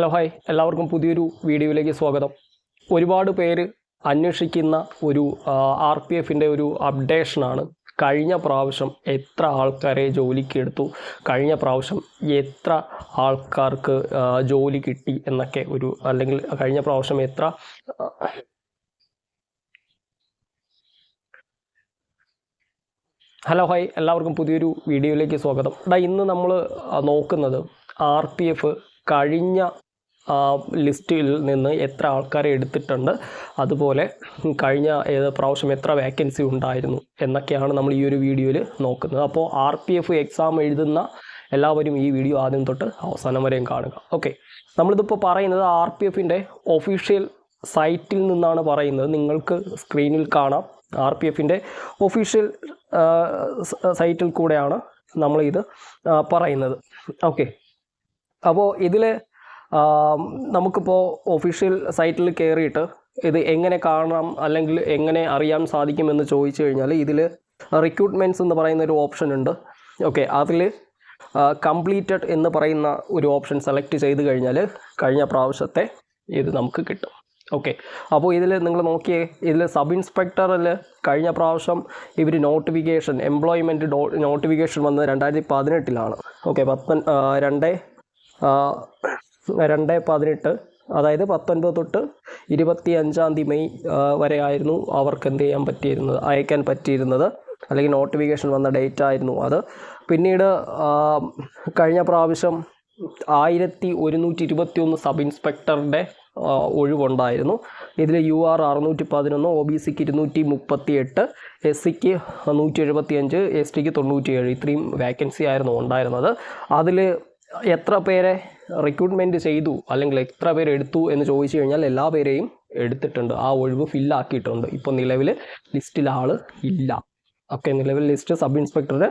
Hello hi. എല്ലാവർക്കും പുതിയൊരു വീഡിയോയിലേക്ക് സ്വാഗതം. ഒരുപാട് പേര് അന്വേഷിക്കുന്ന ഒരു ആർ പി എഫിന്റെ ഒരു അപ്ഡേഷനാണ്. കഴിഞ്ഞ പ്രാവശ്യം എത്ര ആൾക്കാരെ ജോലിക്ക് എടുത്തു? കഴിഞ്ഞ പ്രാവശ്യം എത്ര ആൾക്കാർക്ക് ജോലി കിട്ടി എന്നൊക്കെ ഒരു അല്ലെങ്കിൽ കഴിഞ്ഞ പ്രാവശ്യം എത്ര ഹലോ ഹായ്. എല്ലാവർക്കും പുതിയൊരു വീഡിയോയിലേക്ക് സ്വാഗതം. ഇന്ന് നമ്മൾ നോക്കുന്നത് ആർ പി എഫ് കഴിഞ്ഞ ലിസ്റ്റിൽ നിന്ന് എത്ര ആൾക്കാരെ എടുത്തിട്ടുണ്ട്? അതുപോലെ കഴിഞ്ഞ ഏത് പ്രാവശ്യം എത്ര വേക്കൻസി ഉണ്ടായിരുന്നു? എന്നൊക്കെയാണ് നമ്മൾ ഈ ഒരു വീഡിയോയിൽ നോക്കുന്നത്. അപ്പോൾ ആർ പി എഫ് എക്സാം എഴുതുന്ന എല്ലാവരും ഈ വീഡിയോ ആദ്യം തൊട്ട് അവസാനം വരെയും കാണുക. ഓക്കെ നമ്മളിതിപ്പോൾ പറയുന്നത് ആർ പി എഫിന്റെ ഒഫീഷ്യൽ സൈറ്റിൽ നിന്നാണ് പറയുന്നത്. നിങ്ങൾക്ക് സ്ക്രീനിൽ കാണാം. ആർ പി എഫിന്റെ ഒഫീഷ്യൽ സൈറ്റിൽ കൂടെയാണ് നമ്മളിത് ആ, പറയുന്നത്. ഓക്കെ അപ്പോൾ ഇതിൽ നമുക്കിപ്പോൾ ഒഫീഷ്യൽ സൈറ്റിൽ കയറിയിട്ട് ഇത് എങ്ങനെ കാണാം അല്ലെങ്കിൽ എങ്ങനെ അറിയാൻ സാധിക്കുമെന്ന് ചോദിച്ചു കഴിഞ്ഞാൽ ഇതിൽ റിക്രൂട്ട്മെന്റ്സ് എന്ന് പറയുന്ന ഒരു ഓപ്ഷൻ ഉണ്ട്. ഓക്കെ അതിൽ കംപ്ലീറ്റഡ് എന്ന് പറയുന്ന ഒരു ഓപ്ഷൻ സെലക്ട് ചെയ്ത് കഴിഞ്ഞാൽ കഴിഞ്ഞ പ്രാവശ്യത്തെ ഇത് നമുക്ക് കിട്ടും. ഓക്കെ അപ്പോൾ ഇതിൽ നിങ്ങൾ നോക്കിയേ ഇതിൽ സബ് ഇൻസ്പെക്ടറിൽ കഴിഞ്ഞ പ്രാവശ്യം ഇവർ നോട്ടിഫിക്കേഷൻ എംപ്ലോയ്മെന്റ് നോട്ടിഫിക്കേഷൻ വന്നത് രണ്ടായിരത്തി പതിനെട്ടിലാണ്. ഓക്കെ പത്തൊൻ രണ്ട് രണ്ട് പതിനെട്ട് അതായത് പത്തൊൻപത് തൊട്ട് ഇരുപത്തി അഞ്ചാം തീയതി മെയ് വരെ ആയിരുന്നു അവർക്ക് എന്ത് ചെയ്യാൻ പറ്റിയിരുന്നത് അയക്കാൻ പറ്റിയിരുന്നത്. അല്ലെങ്കിൽ നോട്ടിഫിക്കേഷൻ വന്ന ഡേറ്റ് ആയിരുന്നു അത്. പിന്നീട് കഴിഞ്ഞ പ്രാവശ്യം ആയിരത്തി ഒരുന്നൂറ്റി ഇരുപത്തി ഒന്ന് സബ് ഇൻസ്പെക്ടറുടെ ഒഴിവുണ്ടായിരുന്നു. ഇതിൽ യു ആർ അറുന്നൂറ്റി പതിനൊന്ന് ഒ ബി സിക്ക് ഇരുന്നൂറ്റി മുപ്പത്തി എട്ട് എസ് സിക്ക് നൂറ്റി എഴുപത്തി അഞ്ച് എസ് ടിക്ക് തൊണ്ണൂറ്റി ഏഴ് ഇത്രയും വേക്കൻസി ആയിരുന്നു ഉണ്ടായിരുന്നത്. അതിൽ എത്ര പേരെ റിക്രൂട്ട്മെന്റ് ചെയ്തു അല്ലെങ്കിൽ എത്ര പേര് എടുത്തു എന്ന് ചോദിച്ചു കഴിഞ്ഞാൽ എല്ലാ പേരെയും എടുത്തിട്ടുണ്ട്. ആ ഒഴിവ് ഫില്ലാക്കിയിട്ടുണ്ട് ഇപ്പോൾ നിലവിൽ ലിസ്റ്റിൽ ആൾ ഇല്ല. ഓക്കെ നിലവിൽ ലിസ്റ്റ് സബ് ഇൻസ്പെക്ടറുടെ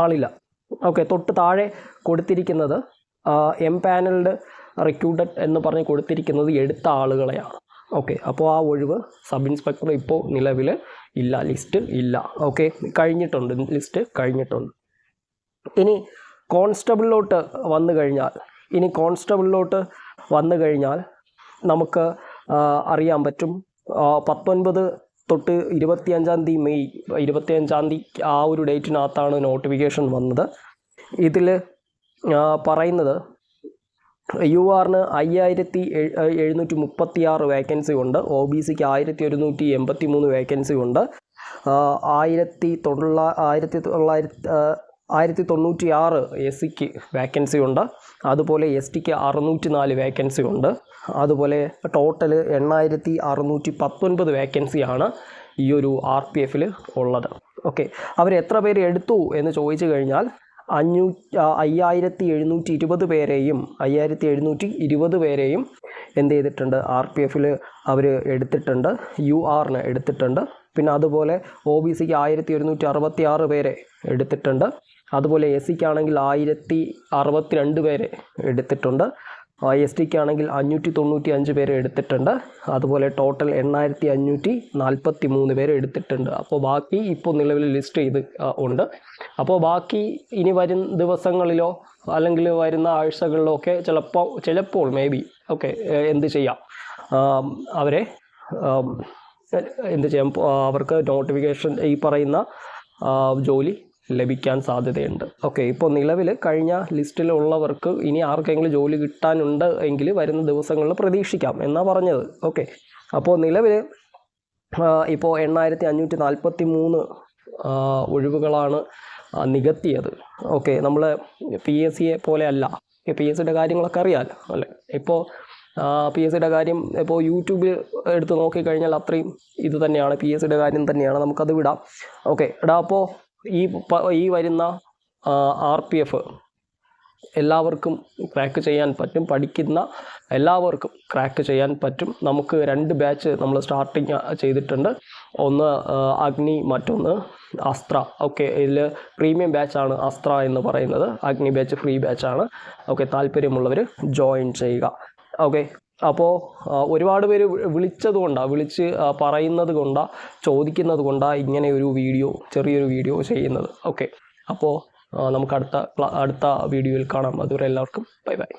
ആളില്ല. ഓക്കെ തൊട്ട് താഴെ കൊടുത്തിരിക്കുന്നത് എം പാനൽഡ് റിക്രൂട്ടഡ് എന്ന് പറഞ്ഞ് കൊടുത്തിരിക്കുന്നത് എടുത്ത ആളുകളെയാണ്. ഓക്കെ അപ്പോൾ ആ ഒഴിവ് സബ് ഇൻസ്പെക്ടർ ഇപ്പോൾ നിലവിൽ ഇല്ല. ലിസ്റ്റ് ഇല്ല. ഓക്കെ കഴിഞ്ഞിട്ടുണ്ട്. ലിസ്റ്റ് കഴിഞ്ഞിട്ടുണ്ട്. ഇനി കോൺസ്റ്റബിളിലോട്ട് വന്നു കഴിഞ്ഞാൽ ഇനി കോൺസ്റ്റബിളിലോട്ട് വന്നു കഴിഞ്ഞാൽ നമുക്ക് അറിയാൻ പറ്റും. പത്തൊൻപത് തൊട്ട് ഇരുപത്തിയഞ്ചാം തീയതി മെയ് ഇരുപത്തിയഞ്ചാം തീയതി ആ ഒരു ഡേറ്റിനകത്താണ് നോട്ടിഫിക്കേഷൻ വന്നത്. ഇതിൽ പറയുന്നത് യു ആറിന് അയ്യായിരത്തി എഴുന്നൂറ്റി മുപ്പത്തി ആറ് വേക്കൻസി ഉണ്ട്. ഒ ബി സിക്ക് ആയിരത്തി ഒരുന്നൂറ്റി എൺപത്തി മൂന്ന് വേക്കൻസി ഉണ്ട്. ആയിരത്തി തൊള്ള ആയിരത്തി തൊള്ളായിരത്തി ആയിരത്തി തൊണ്ണൂറ്റി ആറ് എസ് സിക്ക് വേക്കൻസി ഉണ്ട്. അതുപോലെ എസ് ടിക്ക് അറുന്നൂറ്റി നാല് വേക്കൻസി ഉണ്ട്. അതുപോലെ ടോട്ടൽ എണ്ണായിരത്തി അറുന്നൂറ്റി പത്തൊൻപത് വേക്കൻസിയാണ് ഈ ഒരു ആർ പി എഫിൽ ഉള്ളത്. ഓക്കെ അവർ എത്ര പേര് എടുത്തു എന്ന് ചോദിച്ചു കഴിഞ്ഞാൽ അഞ്ഞൂ അയ്യായിരത്തി എഴുന്നൂറ്റി ഇരുപത് പേരെയും അയ്യായിരത്തി എഴുന്നൂറ്റി ഇരുപത് പേരെയും എന്ത് ചെയ്തിട്ടുണ്ട്? ആർ പി എഫിൽ അവർ എടുത്തിട്ടുണ്ട് യു ആറിന് എടുത്തിട്ടുണ്ട്. പിന്നെ അതുപോലെ ഒ ബി സിക്ക് ആയിരത്തി ഒരുന്നൂറ്റി അറുപത്തി ആറ് പേരെ എടുത്തിട്ടുണ്ട്. അതുപോലെ എസ് സിക്കാണെങ്കിൽ ആയിരത്തി അറുപത്തി രണ്ട് പേരെ എടുത്തിട്ടുണ്ട്. എസ് ടിക്ക് ആണെങ്കിൽ അഞ്ഞൂറ്റി തൊണ്ണൂറ്റി അഞ്ച് പേരെ എടുത്തിട്ടുണ്ട്. അതുപോലെ ടോട്ടൽ എണ്ണായിരത്തി അഞ്ഞൂറ്റി നാൽപ്പത്തി മൂന്ന് പേരെ എടുത്തിട്ടുണ്ട്. അപ്പോൾ ബാക്കി ഇപ്പോൾ നിലവിൽ ലിസ്റ്റ് ചെയ്ത് ഉണ്ട്. അപ്പോൾ ബാക്കി ഇനി വരും ദിവസങ്ങളിലോ അല്ലെങ്കിൽ വരുന്ന ആഴ്ചകളിലോ ഒക്കെ ചിലപ്പോൾ ചിലപ്പോൾ മേ ബി ഓക്കെ എന്ത് ചെയ്യാം? അവരെ എന്ത് ചെയ്യാം? അവർക്ക് നോട്ടിഫിക്കേഷൻ ഈ പറയുന്ന ജോലി ലഭിക്കാൻ സാധ്യതയുണ്ട്. ഓക്കെ ഇപ്പോൾ നിലവിൽ കഴിഞ്ഞ ലിസ്റ്റിലുള്ളവർക്ക് ഇനി ആർക്കെങ്കിലും ജോലി കിട്ടാനുണ്ട് എങ്കിൽ വരുന്ന ദിവസങ്ങളിൽ പ്രതീക്ഷിക്കാം എന്നാണ് പറഞ്ഞത്. ഓക്കെ അപ്പോൾ നിലവിൽ ഇപ്പോൾ എണ്ണായിരത്തി അഞ്ഞൂറ്റി നാൽപ്പത്തി മൂന്ന് ഒഴിവുകളാണ് നികത്തിയത്. ഓക്കെ നമ്മൾ പി എസ് സിയെ പോലെ അല്ല പി എസ് സിയുടെ കാര്യങ്ങളൊക്കെ അറിയാമല്ലോ അല്ലേ? ഇപ്പോൾ പി എസ് സിയുടെ കാര്യം ഇപ്പോൾ യൂട്യൂബിൽ എടുത്ത് നോക്കിക്കഴിഞ്ഞാൽ അത്രയും ഇത് തന്നെയാണ് പി എസ് സിയുടെ കാര്യം തന്നെയാണ് നമുക്കത് വിടാം. ഓക്കെ എടാ അപ്പോൾ ഈ ഈ വരുന്ന ആർ പി എഫ് എല്ലാവർക്കും ക്രാക്ക് ചെയ്യാൻ പറ്റും. പഠിക്കുന്ന എല്ലാവർക്കും ക്രാക്ക് ചെയ്യാൻ പറ്റും. നമുക്ക് രണ്ട് ബാച്ച് നമ്മൾ സ്റ്റാർട്ടിങ് ചെയ്തിട്ടുണ്ട്. ഒന്ന് അഗ്നി മറ്റൊന്ന് അസ്ത്ര. ഓക്കെ ഇതിൽ പ്രീമിയം ബാച്ചാണ് അസ്ത്ര എന്ന് പറയുന്നത്. അഗ്നി ബാച്ച് ഫ്രീ ബാച്ചാണ് ഓക്കെ താല്പര്യമുള്ളവർ ജോയിൻ ചെയ്യുക. ഓക്കെ അപ്പോൾ ഒരുപാട് പേര് വിളിച്ചത് കൊണ്ടാണ് വിളിച്ച് പറയുന്നത് കൊണ്ടാണ് ചോദിക്കുന്നത് കൊണ്ടാണ് ഇങ്ങനെ ഒരു വീഡിയോ ചെറിയൊരു വീഡിയോ ചെയ്യുന്നത്. ഓക്കെ. അപ്പോൾ നമുക്ക് അടുത്ത അടുത്ത വീഡിയോയിൽ കാണാം. അതുവരെ എല്ലാവർക്കും ബൈ ബൈ.